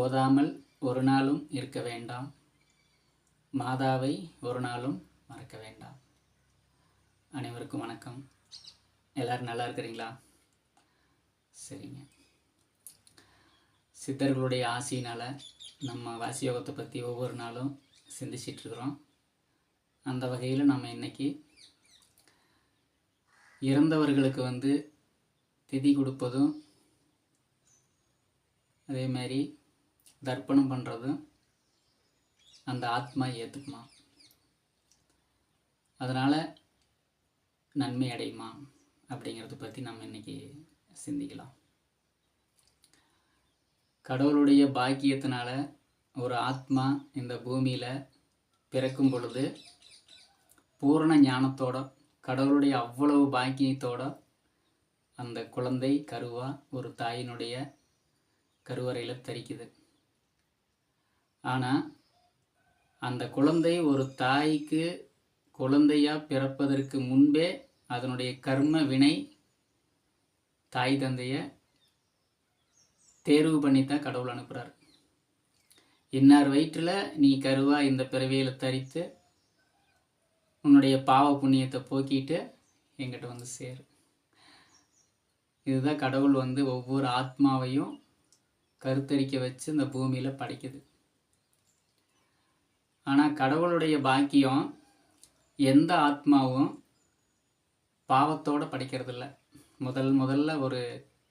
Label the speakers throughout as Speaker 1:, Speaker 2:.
Speaker 1: ஓதாமல் ஒரு நாளும் இருக்க வேண்டாம் மாதாவை ஒரு நாளும் மறக்க வேண்டாம் அனைவருக்கும் வணக்கம் எல்லோரும் நல்லா இருக்கிறீங்களா சரிங்க சித்தர்களுடைய ஆசையினால் நம்ம வாசியோகத்தை பற்றி ஒவ்வொரு நாளும் சிந்திச்சிட்ருக்குறோம் அந்த வகையில் நம்ம இன்றைக்கி இறந்தவர்களுக்கு வந்து திதி கொடுப்பதும் அதே மாதிரி தர்ப்பணம் பண்ணுறது அந்த ஆத்மா ஏற்றுக்குமா அதனால் நன்மை அடையுமா அப்படிங்கிறத பற்றி நம்ம இன்றைக்கி சிந்திக்கலாம் கடவுளுடைய பாக்கியத்தினால ஒரு ஆத்மா இந்த பூமியில் பிறக்கும் பொழுது பூரண ஞானத்தோட கடவுளுடைய அவ்வளவு பாக்கியத்தோட அந்த குழந்தை கருவா ஒரு தாயினுடைய கருவறையில் தரிக்குது ஆனால் அந்த குழந்தை ஒரு தாய்க்கு குழந்தையாக பிறப்பதற்கு முன்பே அதனுடைய கர்ம வினை தாய் தந்தையை தேர்வு பண்ணி தான் கடவுள் அனுப்புகிறார் இன்னார் வயிற்றில் நீ கருவா இந்த பிறவியில் தரித்து உன்னுடைய பாவ புண்ணியத்தை போக்கிட்டு எங்கிட்ட வந்து சேரு இதுதான் கடவுள் வந்து ஒவ்வொரு ஆத்மாவையும் கருத்தரிக்க வச்சு இந்த பூமியில் படைக்குது ஆனால் கடவுளுடைய பாக்கியம் எந்த ஆத்மாவும் பாவத்தோடு இல்லை முதல் முதல்ல ஒரு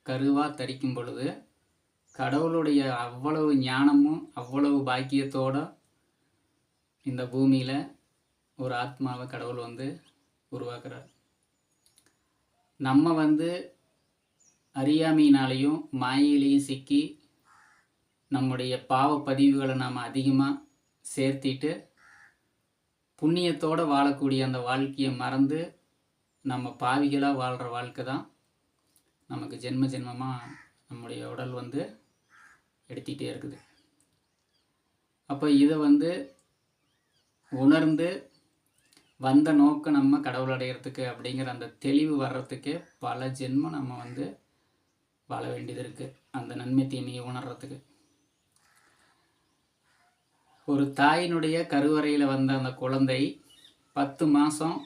Speaker 1: கருவாக தரிக்கும் பொழுது கடவுளுடைய அவ்வளவு ஞானமும் அவ்வளவு பாக்கியத்தோடு இந்த பூமியில் ஒரு ஆத்மாவை கடவுள் வந்து உருவாக்குறார் நம்ம வந்து அறியாமையினாலேயும் மாயிலையும் சிக்கி நம்முடைய பாவ பதிவுகளை நாம் அதிகமாக சேர்த்திட்டு புண்ணியத்தோடு வாழக்கூடிய அந்த வாழ்க்கையை மறந்து நம்ம பாவிகளாக வாழ்கிற வாழ்க்கை தான் நமக்கு ஜென்ம ஜென்மமாக நம்முடைய உடல் வந்து எடுத்திகிட்டே இருக்குது அப்போ இதை வந்து உணர்ந்து வந்த நோக்கம் நம்ம கடவுள் அடைகிறதுக்கு அப்படிங்கிற அந்த தெளிவு வர்றதுக்கு பல ஜென்மம் நம்ம வந்து வாழ வேண்டியது இருக்குது அந்த நன்மை தீமையை உணர்கிறதுக்கு ஒரு தாயினுடைய கருவறையில் வந்த அந்த குழந்தை பத்து மாதம்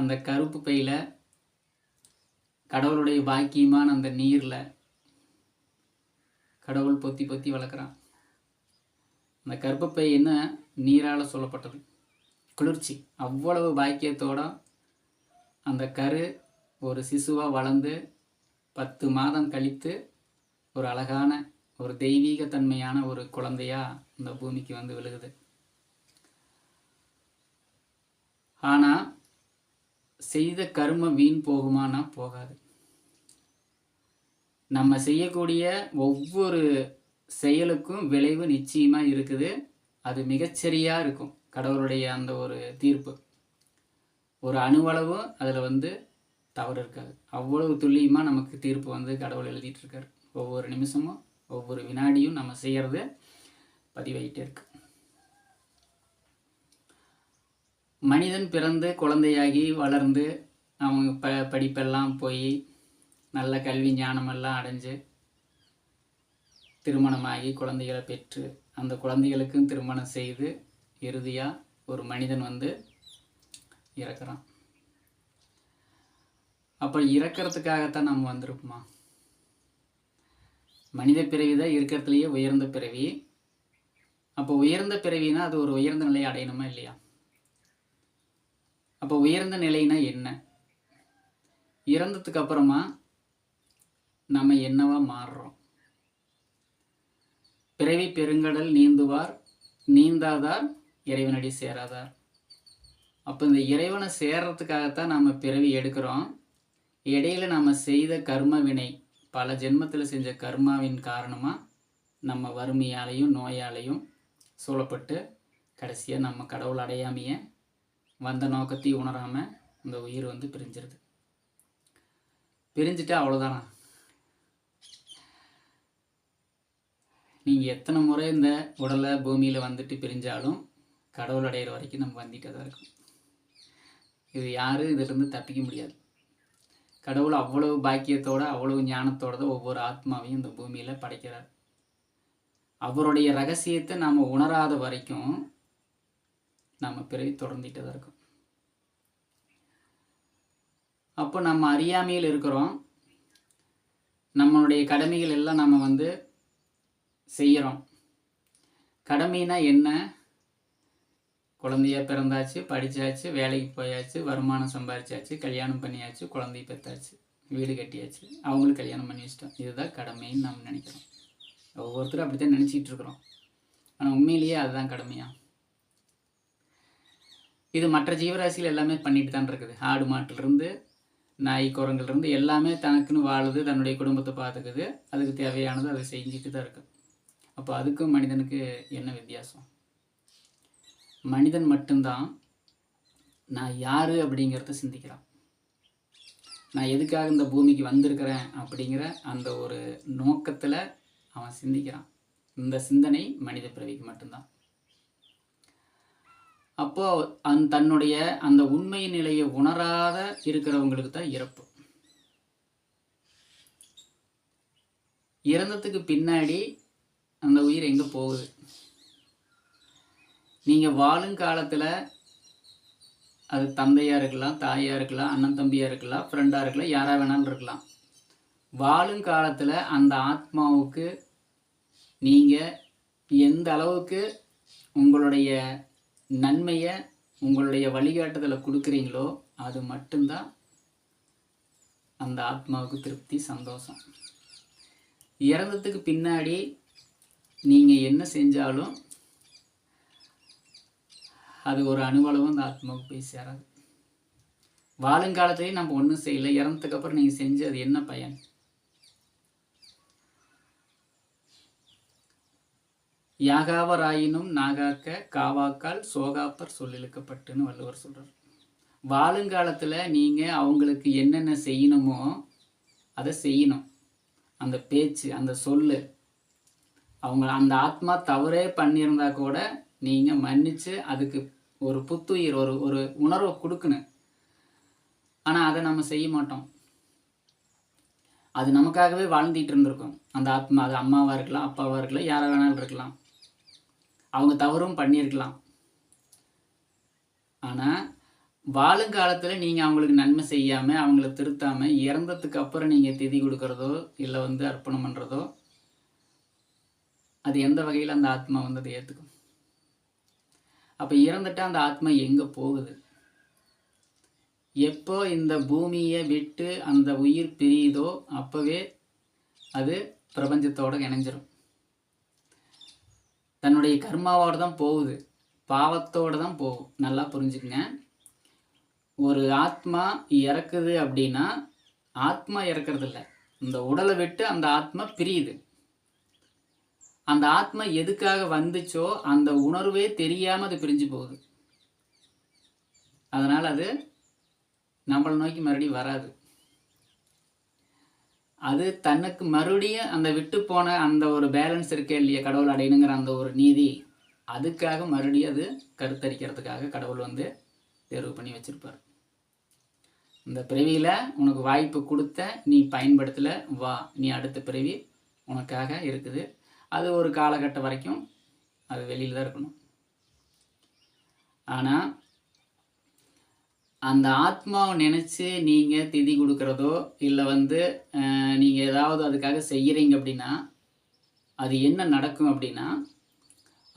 Speaker 1: அந்த கருப்பு பையில் கடவுளுடைய பாக்கியமான அந்த நீரில் கடவுள் பொத்தி பொத்தி வளர்க்குறான் அந்த பை என்ன நீரால் சொல்லப்பட்டது குளிர்ச்சி அவ்வளவு பாக்கியத்தோடு அந்த கரு ஒரு சிசுவாக வளர்ந்து பத்து மாதம் கழித்து ஒரு அழகான ஒரு தெய்வீக தன்மையான ஒரு குழந்தையா இந்த பூமிக்கு வந்து விழுகுது ஆனால் செய்த கர்மம் வீண் போகுமானா போகாது நம்ம செய்யக்கூடிய ஒவ்வொரு செயலுக்கும் விளைவு நிச்சயமாக இருக்குது அது மிகச்சரியாக இருக்கும் கடவுளுடைய அந்த ஒரு தீர்ப்பு ஒரு அணுவளவு அதில் வந்து தவறு இருக்காது அவ்வளவு துல்லியமாக நமக்கு தீர்ப்பு வந்து கடவுள் எழுதிட்டு இருக்காரு ஒவ்வொரு நிமிஷமும் ஒவ்வொரு வினாடியும் நம்ம செய்கிறது பதிவாகிட்டே இருக்கு மனிதன் பிறந்து குழந்தையாகி வளர்ந்து அவங்க ப படிப்பெல்லாம் போய் நல்ல கல்வி ஞானமெல்லாம் அடைஞ்சு திருமணமாகி குழந்தைகளை பெற்று அந்த குழந்தைகளுக்கும் திருமணம் செய்து இறுதியாக ஒரு மனிதன் வந்து இறக்குறான் அப்போ இறக்கிறதுக்காகத்தான் நம்ம வந்திருப்போமா மனித பிறவி தான் இருக்கிறதுலையே உயர்ந்த பிறவி அப்போ உயர்ந்த பிறவினா அது ஒரு உயர்ந்த நிலையை அடையணுமா இல்லையா அப்போ உயர்ந்த நிலைனா என்ன இறந்ததுக்கு அப்புறமா நம்ம என்னவா மாறுறோம் பிறவி பெருங்கடல் நீந்துவார் நீந்தாதார் இறைவனடி சேராதார் அப்போ இந்த இறைவனை சேர்றதுக்காகத்தான் நாம் பிறவி எடுக்கிறோம் இடையில நாம் செய்த கர்ம வினை பல ஜென்மத்தில் செஞ்ச கர்மாவின் காரணமாக நம்ம வறுமையாலையும் நோயாலையும் சூழப்பட்டு கடைசியாக நம்ம கடவுள் அடையாமைய வந்த நோக்கத்தையும் உணராமல் இந்த உயிர் வந்து பிரிஞ்சிருது பிரிஞ்சுட்டா அவ்வளோதானா நீங்கள் எத்தனை முறை இந்த உடலை பூமியில் வந்துட்டு பிரிஞ்சாலும் கடவுள் அடையிற வரைக்கும் நம்ம வந்துகிட்டே தான் இருக்கும் இது யாரும் இதிலிருந்து தப்பிக்க முடியாது கடவுள் அவ்வளவு பாக்கியத்தோடு அவ்வளவு ஞானத்தோட தான் ஒவ்வொரு ஆத்மாவையும் இந்த பூமியில் படைக்கிறார் அவருடைய ரகசியத்தை நாம் உணராத வரைக்கும் நம்ம பிறவி தொடர்ந்துகிட்டே தான் இருக்கும் அப்போ நம்ம அறியாமையில் இருக்கிறோம் நம்மளுடைய கடமைகள் எல்லாம் நம்ம வந்து செய்கிறோம் கடமைனா என்ன குழந்தையா பிறந்தாச்சு படித்தாச்சு வேலைக்கு போயாச்சு வருமானம் சம்பாரிச்சாச்சு கல்யாணம் பண்ணியாச்சு குழந்தைய பெற்றாச்சு வீடு கட்டியாச்சு அவங்களும் கல்யாணம் பண்ணி வச்சிட்டோம் இதுதான் கடமைன்னு நம்ம நினைக்கிறோம் ஒவ்வொருத்தரும் அப்படி தான் நினச்சிக்கிட்டு இருக்கிறோம் ஆனால் உண்மையிலேயே அதுதான் கடமையா இது மற்ற ஜீவராசிகள் எல்லாமே பண்ணிட்டு தான் இருக்குது ஆடு மாட்டிலிருந்து நாய் குரங்கள்லேருந்து எல்லாமே தனக்குன்னு வாழுது தன்னுடைய குடும்பத்தை பார்த்துக்குது அதுக்கு தேவையானது அதை செஞ்சுட்டு தான் இருக்குது அப்போ அதுக்கும் மனிதனுக்கு என்ன வித்தியாசம் மனிதன் மட்டும்தான் நான் யார் அப்படிங்கிறத சிந்திக்கிறான் நான் எதுக்காக இந்த பூமிக்கு வந்திருக்கிறேன் அப்படிங்கிற அந்த ஒரு நோக்கத்தில் அவன் சிந்திக்கிறான் இந்த சிந்தனை மனித பிறவிக்கு மட்டும்தான் அப்போ அந் தன்னுடைய அந்த உண்மை நிலையை உணராத இருக்கிறவங்களுக்கு தான் இறப்பு இறந்ததுக்கு பின்னாடி அந்த உயிர் எங்கே போகுது நீங்கள் வாழும் காலத்தில் அது தந்தையாக இருக்கலாம் தாயாக இருக்கலாம் அண்ணன் தம்பியாக இருக்கலாம் ஃப்ரெண்டாக இருக்கலாம் யாராக வேணாலும் இருக்கலாம் வாழும் காலத்தில் அந்த ஆத்மாவுக்கு நீங்கள் எந்த அளவுக்கு உங்களுடைய நன்மையை உங்களுடைய வழிகாட்டுதலை கொடுக்குறீங்களோ அது மட்டும்தான் அந்த ஆத்மாவுக்கு திருப்தி சந்தோஷம் இறந்ததுக்கு பின்னாடி நீங்கள் என்ன செஞ்சாலும் அது ஒரு அணுவளவும் அந்த ஆத்மாவுக்கு போய் சேராது வாழுங்காலத்திலேயே நம்ம ஒன்றும் செய்யலை அப்புறம் நீங்கள் செஞ்சு அது என்ன பயன் யாகாவராயினும் நாகாக்க காவாக்கால் சோகாப்பர் சொல்லிழுக்கப்பட்டுன்னு வள்ளுவர் சொல்கிறார் வாழுங்காலத்தில் நீங்கள் அவங்களுக்கு என்னென்ன செய்யணுமோ அதை செய்யணும் அந்த பேச்சு அந்த சொல் அவங்க அந்த ஆத்மா தவறே பண்ணியிருந்தா கூட நீங்கள் மன்னித்து அதுக்கு ஒரு புத்துயிர் ஒரு ஒரு உணர்வை கொடுக்கணும் ஆனால் அதை நம்ம செய்ய மாட்டோம் அது நமக்காகவே வாழ்ந்துட்டு இருந்திருக்கும் அந்த ஆத்மா அது அம்மாவாக இருக்கலாம் அப்பாவாக இருக்கலாம் யாராக வேணாலும் இருக்கலாம் அவங்க தவறும் பண்ணியிருக்கலாம் ஆனால் வாழுங்காலத்தில் நீங்கள் அவங்களுக்கு நன்மை செய்யாமல் அவங்கள திருத்தாமல் இறந்ததுக்கு அப்புறம் நீங்கள் திதி கொடுக்குறதோ இல்லை வந்து அர்ப்பணம் பண்ணுறதோ அது எந்த வகையில் அந்த ஆத்மா வந்து அதை ஏற்றுக்கும் அப்போ இறந்துட்டால் அந்த ஆத்மா எங்கே போகுது எப்போ இந்த பூமியை விட்டு அந்த உயிர் பிரியுதோ அப்போவே அது பிரபஞ்சத்தோடு இணைஞ்சிரும் தன்னுடைய கர்மாவோடு தான் போகுது பாவத்தோடு தான் போகும் நல்லா புரிஞ்சுக்குங்க ஒரு ஆத்மா இறக்குது அப்படின்னா ஆத்மா இறக்கறதில்ல இந்த உடலை விட்டு அந்த ஆத்மா பிரியுது அந்த ஆத்மா எதுக்காக வந்துச்சோ அந்த உணர்வே தெரியாமல் அது பிரிஞ்சு போகுது அதனால் அது நம்மளை நோக்கி மறுபடியும் வராது அது தனக்கு மறுபடியும் அந்த விட்டு போன அந்த ஒரு பேலன்ஸ் இருக்கே இல்லையா கடவுள் அடையணுங்கிற அந்த ஒரு நீதி அதுக்காக மறுபடியும் அது கருத்தரிக்கிறதுக்காக கடவுள் வந்து தேர்வு பண்ணி வச்சுருப்பார் இந்த பிறவியில் உனக்கு வாய்ப்பு கொடுத்த நீ பயன்படுத்தலை வா நீ அடுத்த பிறவி உனக்காக இருக்குது அது ஒரு காலகட்டம் வரைக்கும் அது வெளியில் தான் இருக்கணும் ஆனால் அந்த ஆத்மாவை நினச்சி நீங்கள் திதி கொடுக்குறதோ இல்லை வந்து நீங்கள் ஏதாவது அதுக்காக செய்கிறீங்க அப்படின்னா அது என்ன நடக்கும் அப்படின்னா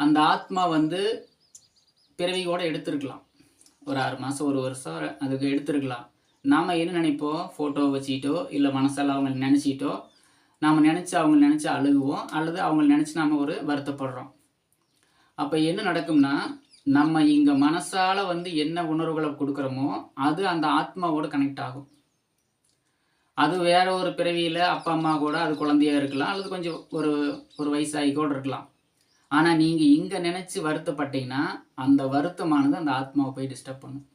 Speaker 1: அந்த ஆத்மா வந்து பிறவி கூட எடுத்துருக்கலாம் ஒரு ஆறு மாதம் ஒரு வருஷம் அதுக்கு எடுத்துருக்கலாம் நாம் என்ன நினைப்போம் ஃபோட்டோ வச்சுக்கிட்டோ இல்லை மனசால் அவங்க நினச்சிக்கிட்டோ நாம் நினச்சி அவங்க நினச்சி அழுகுவோம் அல்லது அவங்க நினச்சி நாம் ஒரு வருத்தப்படுறோம் அப்போ என்ன நடக்கும்னா நம்ம இங்கே மனசால் வந்து என்ன உணர்வுகளை கொடுக்குறோமோ அது அந்த ஆத்மாவோட கனெக்ட் ஆகும் அது வேற ஒரு பிறவியில் அப்பா அம்மா கூட அது குழந்தையாக இருக்கலாம் அல்லது கொஞ்சம் ஒரு ஒரு வயசாகி கூட இருக்கலாம் ஆனால் நீங்கள் இங்கே நினச்சி வருத்தப்பட்டீங்கன்னா அந்த வருத்தமானது அந்த ஆத்மாவை போய் டிஸ்டர்ப் பண்ணும்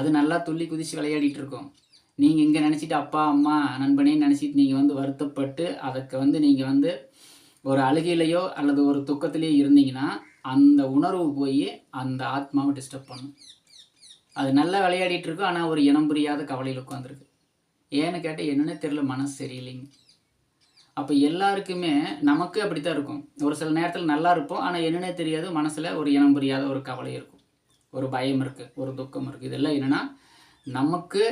Speaker 1: அது நல்லா துள்ளி குதித்து விளையாடிட்டு இருக்கோம் நீங்கள் இங்கே நினச்சிட்டு அப்பா அம்மா நண்பனே நினச்சிட்டு நீங்கள் வந்து வருத்தப்பட்டு அதுக்கு வந்து நீங்கள் வந்து ஒரு அழுகையிலையோ அல்லது ஒரு துக்கத்திலேயோ இருந்தீங்கன்னா அந்த உணர்வு போய் அந்த ஆத்மாவை டிஸ்டர்ப் பண்ணும் அது நல்லா விளையாடிட்டு இருக்கும் ஆனால் ஒரு இனம் புரியாத கவலையில் உட்காந்துருக்கு ஏன்னு கேட்டால் என்னென்ன தெரியல மனசு சரியில்லைங்க அப்போ எல்லாருக்குமே நமக்கு அப்படித்தான் இருக்கும் ஒரு சில நேரத்தில் நல்லா இருப்போம் ஆனால் என்னென்ன தெரியாது மனசில் ஒரு இனம் புரியாத ஒரு கவலை இருக்கும் ஒரு பயம் இருக்குது ஒரு துக்கம் இருக்குது இதெல்லாம் என்னென்னா நமக்கு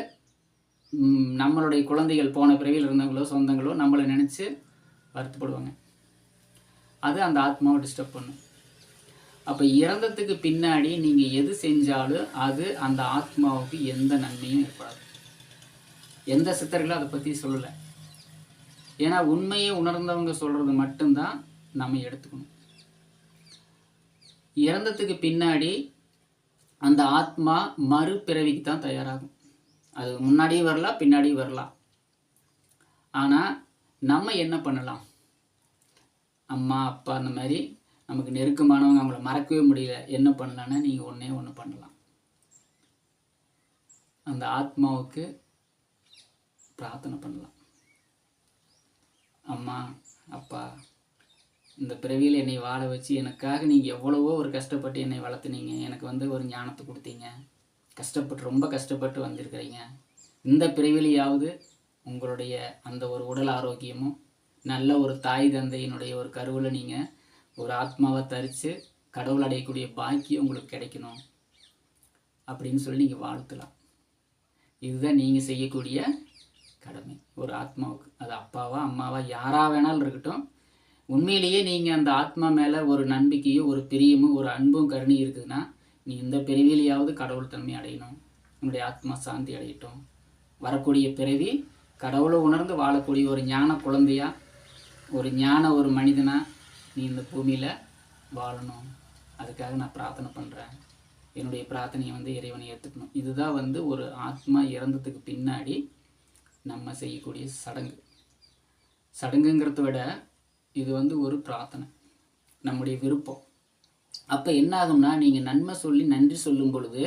Speaker 1: நம்மளுடைய குழந்தைகள் போன பிறவியில் இருந்தவங்களோ சொந்தங்களோ நம்மளை நினச்சி வருத்தப்படுவாங்க அது அந்த ஆத்மாவை டிஸ்டர்ப் பண்ணும் அப்போ இறந்ததுக்கு பின்னாடி நீங்கள் எது செஞ்சாலும் அது அந்த ஆத்மாவுக்கு எந்த நன்மையும் ஏற்படாது எந்த சித்தர்களும் அதை பற்றி சொல்லலை ஏன்னா உண்மையை உணர்ந்தவங்க சொல்கிறது மட்டும்தான் நம்ம எடுத்துக்கணும் இறந்ததுக்கு பின்னாடி அந்த ஆத்மா மறுபிறவிக்கு தான் தயாராகும் அது முன்னாடியும் வரலாம் பின்னாடியும் வரலாம் ஆனால் நம்ம என்ன பண்ணலாம் அம்மா அப்பா அந்த மாதிரி நமக்கு நெருக்கமானவங்க அவங்கள மறக்கவே முடியல என்ன பண்ணலான்னா நீங்கள் ஒன்றே ஒன்று பண்ணலாம் அந்த ஆத்மாவுக்கு பிரார்த்தனை பண்ணலாம் அம்மா அப்பா இந்த பிறவியில் என்னை வாழ வச்சு எனக்காக நீங்கள் எவ்வளவோ ஒரு கஷ்டப்பட்டு என்னை வளர்த்துனீங்க எனக்கு வந்து ஒரு ஞானத்தை கொடுத்தீங்க கஷ்டப்பட்டு ரொம்ப கஷ்டப்பட்டு வந்திருக்கிறீங்க இந்த பிறவிலையாவது உங்களுடைய அந்த ஒரு உடல் ஆரோக்கியமும் நல்ல ஒரு தாய் தந்தையினுடைய ஒரு கருவில் நீங்கள் ஒரு ஆத்மாவை தரித்து கடவுள் அடையக்கூடிய பாக்கியம் உங்களுக்கு கிடைக்கணும் அப்படின்னு சொல்லி நீங்கள் வாழ்த்தலாம் இதுதான் நீங்கள் செய்யக்கூடிய கடமை ஒரு ஆத்மாவுக்கு அது அப்பாவா அம்மாவா யாராக வேணாலும் இருக்கட்டும் உண்மையிலேயே நீங்கள் அந்த ஆத்மா மேலே ஒரு நம்பிக்கையும் ஒரு பிரியமும் ஒரு அன்பும் கருணி இருக்குதுன்னா நீ இந்த பிறவிலையாவது கடவுள் தன்மை அடையணும் உன்னுடைய ஆத்மா சாந்தி அடையட்டும் வரக்கூடிய பிறவி கடவுளை உணர்ந்து வாழக்கூடிய ஒரு ஞான குழந்தையா ஒரு ஞான ஒரு மனிதனாக நீ இந்த பூமியில் வாழணும் அதுக்காக நான் பிரார்த்தனை பண்ணுறேன் என்னுடைய பிரார்த்தனையை வந்து இறைவனை ஏற்றுக்கணும் இதுதான் வந்து ஒரு ஆத்மா இறந்ததுக்கு பின்னாடி நம்ம செய்யக்கூடிய சடங்கு சடங்குங்கிறத விட இது வந்து ஒரு பிரார்த்தனை நம்முடைய விருப்பம் அப்போ என்ன ஆகும்னா நீங்கள் நன்மை சொல்லி நன்றி சொல்லும் பொழுது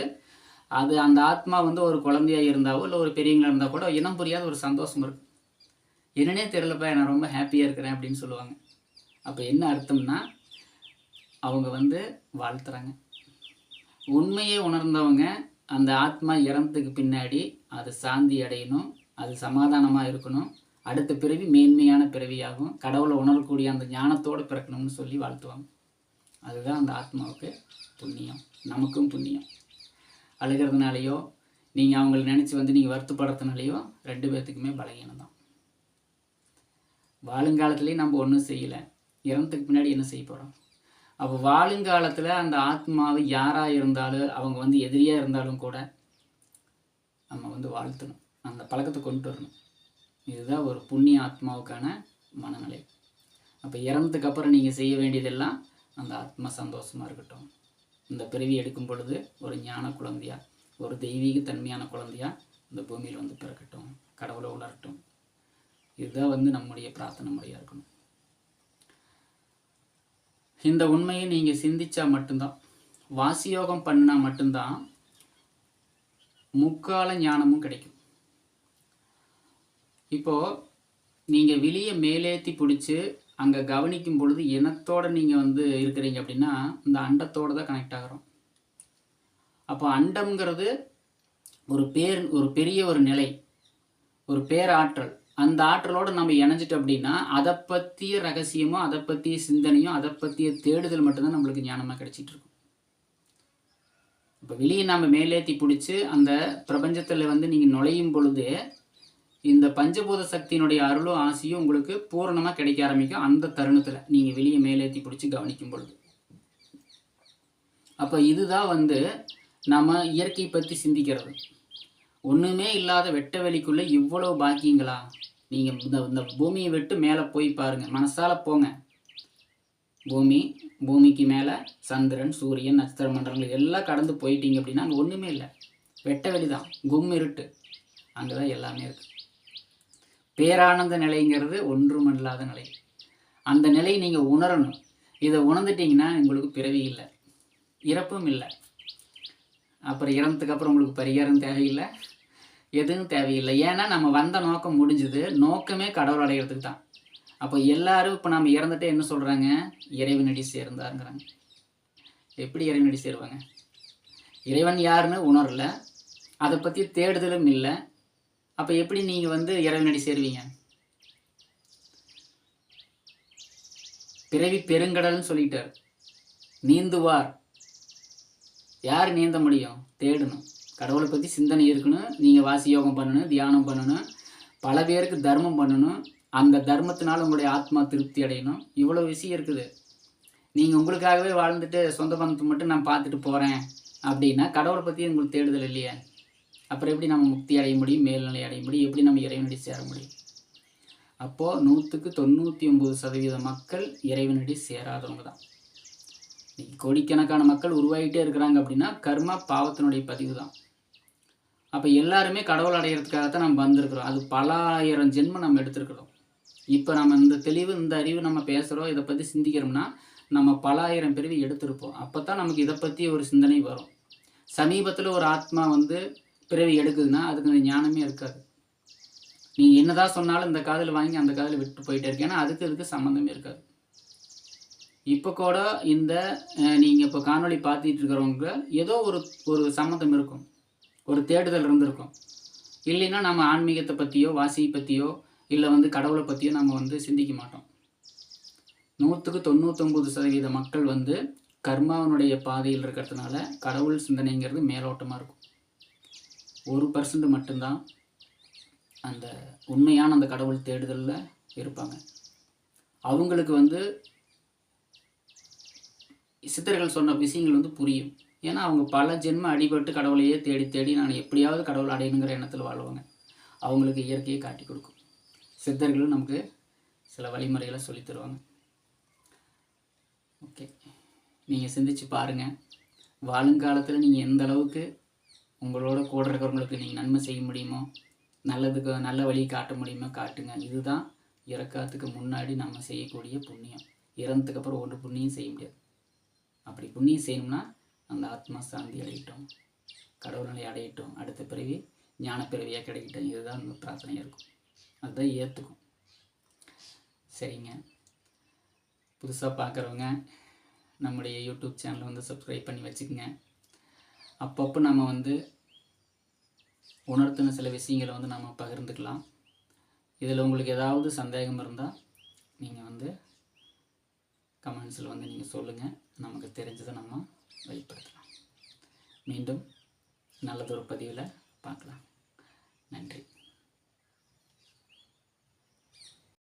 Speaker 1: அது அந்த ஆத்மா வந்து ஒரு குழந்தையாக இருந்தாவோ இல்லை ஒரு பெரியவங்களாக இருந்தால் கூட இனம் புரியாத ஒரு சந்தோஷம் இருக்கும் என்னன்னே தெரிலப்பா நான் ரொம்ப ஹாப்பியாக இருக்கிறேன் அப்படின்னு சொல்லுவாங்க அப்போ என்ன அர்த்தம்னா அவங்க வந்து வாழ்த்துறாங்க உண்மையை உணர்ந்தவங்க அந்த ஆத்மா இறந்ததுக்கு பின்னாடி அது சாந்தி அடையணும் அது சமாதானமாக இருக்கணும் அடுத்த பிறவி மேன்மையான பிறவியாகும் கடவுளை உணரக்கூடிய அந்த ஞானத்தோடு பிறக்கணும்னு சொல்லி வாழ்த்துவாங்க அதுதான் அந்த ஆத்மாவுக்கு புண்ணியம் நமக்கும் புண்ணியம் அழுகிறதுனாலையோ நீங்கள் அவங்கள நினச்சி வந்து நீங்கள் வருத்தப்படுறதுனாலையோ ரெண்டு பேர்த்துக்குமே பலகீனம் தான் வாழுங்காலத்துலேயும் நம்ம ஒன்றும் செய்யலை இறந்ததுக்கு பின்னாடி என்ன செய்ய போகிறோம் அப்போ வாழுங்காலத்தில் அந்த ஆத்மாவை யாராக இருந்தாலும் அவங்க வந்து எதிரியாக இருந்தாலும் கூட நம்ம வந்து வாழ்த்தணும் அந்த பழக்கத்தை கொண்டு வரணும் இதுதான் ஒரு புண்ணிய ஆத்மாவுக்கான மனநிலை அப்போ இறந்ததுக்கப்புறம் நீங்கள் செய்ய வேண்டியதெல்லாம் அந்த ஆத்ம சந்தோஷமாக இருக்கட்டும் இந்த பிறவி எடுக்கும் பொழுது ஒரு ஞான குழந்தையா ஒரு தெய்வீக தன்மையான குழந்தையா இந்த பூமியில் வந்து பிறக்கட்டும் கடவுளை உணரட்டும் இதுதான் வந்து நம்முடைய பிரார்த்தனை முறையாக இருக்கணும் இந்த உண்மையை நீங்கள் சிந்தித்தா மட்டும்தான் வாசியோகம் பண்ணினா மட்டும்தான் முக்கால ஞானமும் கிடைக்கும் இப்போது நீங்கள் வெளியே மேலேற்றி பிடிச்சி அங்கே கவனிக்கும் பொழுது இனத்தோடு நீங்கள் வந்து இருக்கிறீங்க அப்படின்னா இந்த அண்டத்தோடு தான் கனெக்ட் ஆகிறோம் அப்போ அண்டம்ங்கிறது ஒரு பேர் ஒரு பெரிய ஒரு நிலை ஒரு பேராற்றல் அந்த ஆற்றலோடு நம்ம இணைஞ்சிட்டோம் அப்படின்னா அதை பற்றிய ரகசியமோ அதை பற்றிய சிந்தனையோ அதை பற்றிய தேடுதல் மட்டும்தான் நம்மளுக்கு ஞானமாக கிடச்சிட்டு இருக்கும் இப்போ வெளியே நாம் மேலேத்தி பிடிச்சி அந்த பிரபஞ்சத்தில் வந்து நீங்கள் நுழையும் பொழுது இந்த பஞ்சபூத சக்தியினுடைய அருளும் ஆசையும் உங்களுக்கு பூரணமாக கிடைக்க ஆரம்பிக்கும் அந்த தருணத்தில் நீங்கள் வெளியே மேலேத்தி பிடிச்சி கவனிக்கும் பொழுது அப்போ இதுதான் வந்து நம்ம இயற்கை பற்றி சிந்திக்கிறது ஒன்றுமே இல்லாத வெட்ட வெளிக்குள்ளே இவ்வளோ பாக்கியங்களா நீங்கள் இந்த இந்த பூமியை விட்டு மேலே போய் பாருங்கள் மனசால் போங்க பூமி பூமிக்கு மேலே சந்திரன் சூரியன் நட்சத்திர மண்டலங்கள் எல்லாம் கடந்து போயிட்டீங்க அப்படின்னா அங்கே ஒன்றுமே இல்லை வெட்ட வெளி தான் கும் இருட்டு அங்கே தான் எல்லாமே இருக்குது பேரானந்த நிலைங்கிறது ஒன்றுமில்லாத நிலை அந்த நிலையை நீங்கள் உணரணும் இதை உணர்ந்துட்டிங்கன்னா உங்களுக்கு பிறவி இல்லை இறப்பும் இல்லை அப்புறம் இறந்ததுக்கு அப்புறம் உங்களுக்கு பரிகாரம் தேவையில்லை எதுவும் தேவையில்லை ஏன்னா நம்ம வந்த நோக்கம் முடிஞ்சது நோக்கமே கடவுள் அடைகிறதுக்கு தான் அப்போ எல்லாரும் இப்போ நம்ம இறந்துட்டே என்ன சொல்கிறாங்க இறைவனடி சேர்ந்தாருங்கிறாங்க எப்படி இறைவனடி சேருவாங்க இறைவன் யாருன்னு உணரல அதை பற்றி தேடுதலும் இல்லை அப்போ எப்படி நீங்கள் வந்து இறைவனடி சேருவீங்க பிறவி பெருங்கடல்னு சொல்லிட்டார் நீந்துவார் யார் நீந்த முடியும் தேடணும் கடவுளை பற்றி சிந்தனை இருக்கணும் நீங்கள் வாசி யோகம் பண்ணணும் தியானம் பண்ணணும் பல பேருக்கு தர்மம் பண்ணணும் அந்த தர்மத்தினால் உங்களுடைய ஆத்மா திருப்தி அடையணும் இவ்வளோ விஷயம் இருக்குது நீங்கள் உங்களுக்காகவே வாழ்ந்துட்டு சொந்த பந்தத்தை மட்டும் நான் பார்த்துட்டு போகிறேன் அப்படின்னா கடவுளை பற்றி உங்களுக்கு தேடுதல் இல்லையா அப்புறம் எப்படி நம்ம முக்தி அடைய முடியும் மேல்நிலை அடைய முடியும் எப்படி நம்ம இறைவனடி சேர முடியும் அப்போது நூற்றுக்கு தொண்ணூற்றி ஒம்பது சதவீத மக்கள் இறைவனடி சேராதவங்க தான் கோடிக்கணக்கான மக்கள் உருவாகிட்டே இருக்கிறாங்க அப்படின்னா கர்மா பாவத்தினுடைய பதிவு தான் அப்போ எல்லாருமே கடவுள் அடையிறதுக்காக தான் நம்ம வந்திருக்கிறோம் அது பல ஆயிரம் ஜென்மம் நம்ம எடுத்திருக்கிறோம் இப்போ நம்ம இந்த தெளிவு இந்த அறிவு நம்ம பேசுகிறோம் இதை பற்றி சிந்திக்கிறோம்னா நம்ம பல ஆயிரம் பிறவி எடுத்திருப்போம் அப்போ தான் நமக்கு இதை பற்றி ஒரு சிந்தனை வரும் சமீபத்தில் ஒரு ஆத்மா வந்து பிறவி எடுக்குதுன்னா அதுக்கு ஞானமே இருக்காது நீ என்னதான் சொன்னாலும் இந்த காதில் வாங்கி அந்த காதில் விட்டு போயிட்டே இருக்கேன் ஏன்னா அதுக்கு இதுக்கு சம்மந்தமே இருக்காது இப்போ கூட இந்த நீங்கள் இப்போ காணொலி பார்த்துட்டு இருக்கிறவங்க ஏதோ ஒரு ஒரு சம்மந்தம் இருக்கும் ஒரு தேடுதல் இருந்திருக்கும் இல்லைன்னா நம்ம ஆன்மீகத்தை பற்றியோ வாசியை பற்றியோ இல்லை வந்து கடவுளை பற்றியோ நம்ம வந்து சிந்திக்க மாட்டோம் நூற்றுக்கு தொண்ணூத்தொம்பது சதவீத மக்கள் வந்து கர்மாவனுடைய பாதையில் இருக்கிறதுனால கடவுள் சிந்தனைங்கிறது மேலோட்டமாக இருக்கும் ஒரு பர்சன்ட் மட்டும்தான் அந்த உண்மையான அந்த கடவுள் தேடுதலில் இருப்பாங்க அவங்களுக்கு வந்து சித்தர்கள் சொன்ன விஷயங்கள் வந்து புரியும் ஏன்னா அவங்க பல ஜென்ம அடிபட்டு கடவுளையே தேடி தேடி நான் எப்படியாவது கடவுள் அடையணுங்கிற எண்ணத்தில் வாழ்வாங்க அவங்களுக்கு இயற்கையை காட்டி கொடுக்கும் சித்தர்களும் நமக்கு சில வழிமுறைகளை சொல்லி தருவாங்க ஓகே நீங்கள் சிந்திச்சு பாருங்கள் வாழுங்காலத்தில் நீங்கள் எந்த அளவுக்கு உங்களோட கூட இருக்கிறவங்களுக்கு நீங்கள் நன்மை செய்ய முடியுமோ நல்லதுக்கு நல்ல வழியை காட்ட முடியுமோ காட்டுங்க இதுதான் இறக்காத்துக்கு முன்னாடி நம்ம செய்யக்கூடிய புண்ணியம் இறந்ததுக்கு அப்புறம் ஒன்று புண்ணியம் செய்ய முடியாது அப்படி புண்ணியம் செய்யணும்னா அந்த ஆத்மா சாந்தி அடையிட்டோம் நிலை அடையிட்டோம் அடுத்த பிறவி ஞான பிறவியாக கிடைக்கிட்டோம் இதுதான் நம்ம பிரார்த்தனையாக இருக்கும் அதுதான் ஏற்றுக்கும் சரிங்க புதுசாக பார்க்குறவங்க நம்முடைய யூடியூப் சேனலை வந்து சப்ஸ்கிரைப் பண்ணி வச்சுக்கோங்க அப்பப்போ நம்ம வந்து உணர்த்தின சில விஷயங்களை வந்து நம்ம பகிர்ந்துக்கலாம் இதில் உங்களுக்கு ஏதாவது சந்தேகம் இருந்தால் நீங்கள் வந்து கமெண்ட்ஸில் வந்து நீங்கள் சொல்லுங்கள் நமக்கு தெரிஞ்சதை நம்ம வெளிப்படுத்தலாம் மீண்டும் நல்லதொரு பதிவில் பார்க்கலாம் நன்றி